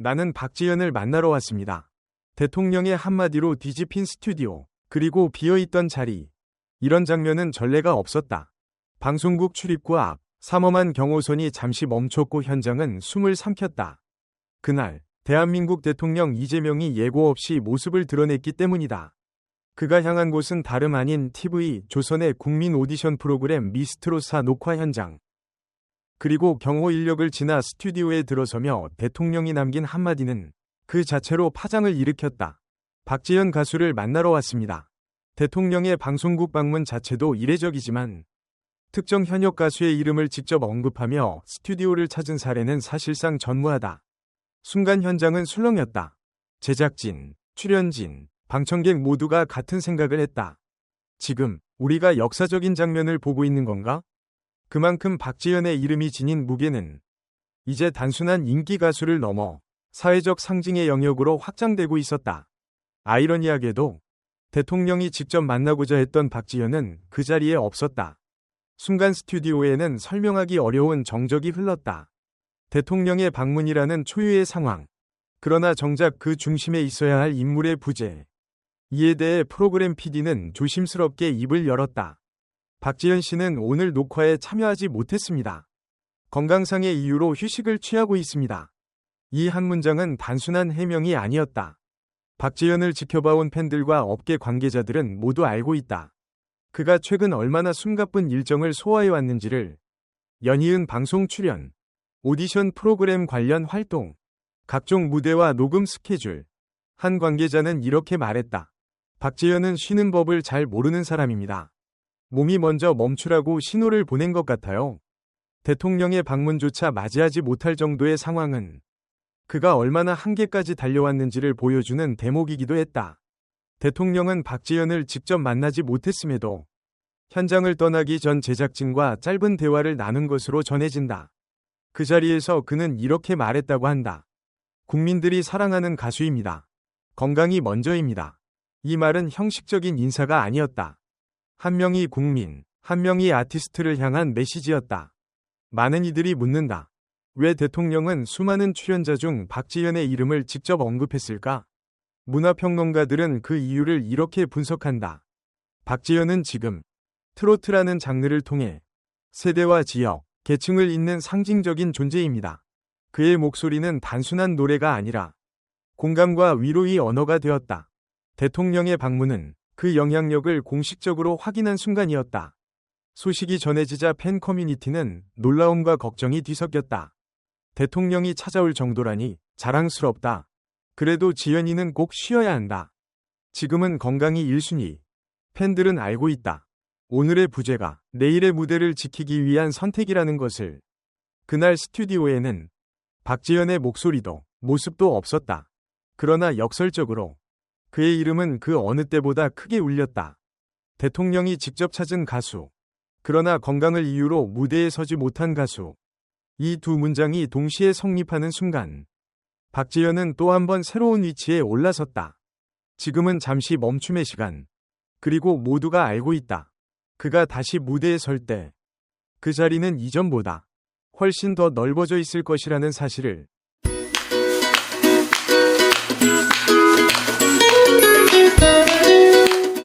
나는 박지현을 만나러 왔습니다. 대통령의 한마디로 뒤집힌 스튜디오, 그리고 비어있던 자리. 이런 장면은 전례가 없었다. 방송국 출입구 앞, 삼엄한 경호선이 잠시 멈췄고 현장은 숨을 삼켰다. 그날, 대한민국 대통령 이재명이 예고 없이 모습을 드러냈기 때문이다. 그가 향한 곳은 다름 아닌 TV 조선의 국민 오디션 프로그램 미스트로사 녹화 현장. 그리고 경호 인력을 지나 스튜디오에 들어서며 대통령이 남긴 한마디는 그 자체로 파장을 일으켰다. 박지현 가수를 만나러 왔습니다. 대통령의 방송국 방문 자체도 이례적이지만 특정 현역 가수의 이름을 직접 언급하며 스튜디오를 찾은 사례는 사실상 전무하다. 순간 현장은 술렁였다. 제작진, 출연진, 방청객 모두가 같은 생각을 했다. 지금 우리가 역사적인 장면을 보고 있는 건가? 그만큼 박지현의 이름이 지닌 무게는 이제 단순한 인기 가수를 넘어 사회적 상징의 영역으로 확장되고 있었다. 아이러니하게도 대통령이 직접 만나고자 했던 박지현은 그 자리에 없었다. 순간 스튜디오에는 설명하기 어려운 정적이 흘렀다. 대통령의 방문이라는 초유의 상황. 그러나 정작 그 중심에 있어야 할 인물의 부재. 이에 대해 프로그램 PD는 조심스럽게 입을 열었다. 박지현 씨는 오늘 녹화에 참여하지 못했습니다. 건강상의 이유로 휴식을 취하고 있습니다. 이 한 문장은 단순한 해명이 아니었다. 박지현을 지켜봐온 팬들과 업계 관계자들은 모두 알고 있다. 그가 최근 얼마나 숨가쁜 일정을 소화해왔는지를 연이은 방송 출연, 오디션 프로그램 관련 활동, 각종 무대와 녹음 스케줄. 한 관계자는 이렇게 말했다. 박지현은 쉬는 법을 잘 모르는 사람입니다. 몸이 먼저 멈추라고 신호를 보낸 것 같아요. 대통령의 방문조차 맞이하지 못할 정도의 상황은 그가 얼마나 한계까지 달려왔는지를 보여주는 대목이기도 했다. 대통령은 박지현을 직접 만나지 못했음에도 현장을 떠나기 전 제작진과 짧은 대화를 나눈 것으로 전해진다. 그 자리에서 그는 이렇게 말했다고 한다. 국민들이 사랑하는 가수입니다. 건강이 먼저입니다. 이 말은 형식적인 인사가 아니었다. 한 명이 국민, 한 명이 아티스트를 향한 메시지였다. 많은 이들이 묻는다. 왜 대통령은 수많은 출연자 중 박지현의 이름을 직접 언급했을까? 문화평론가들은 그 이유를 이렇게 분석한다. 박지현은 지금 트로트라는 장르를 통해 세대와 지역, 계층을 잇는 상징적인 존재입니다. 그의 목소리는 단순한 노래가 아니라 공감과 위로의 언어가 되었다. 대통령의 방문은 그 영향력을 공식적으로 확인한 순간이었다. 소식이 전해지자 팬 커뮤니티는 놀라움과 걱정이 뒤섞였다. 대통령이 찾아올 정도라니 자랑스럽다. 그래도 지연이는 꼭 쉬어야 한다. 지금은 건강이 1순위. 팬들은 알고 있다. 오늘의 부재가 내일의 무대를 지키기 위한 선택이라는 것을. 그날 스튜디오에는 박지연의 목소리도 모습도 없었다. 그러나 역설적으로 그의 이름은 그 어느 때보다 크게 울렸다. 대통령이 직접 찾은 가수. 그러나 건강을 이유로 무대에 서지 못한 가수. 이 두 문장이 동시에 성립하는 순간. 박지현은 또 한 번 새로운 위치에 올라섰다. 지금은 잠시 멈춤의 시간. 그리고 모두가 알고 있다. 그가 다시 무대에 설 때. 그 자리는 이전보다 훨씬 더 넓어져 있을 것이라는 사실을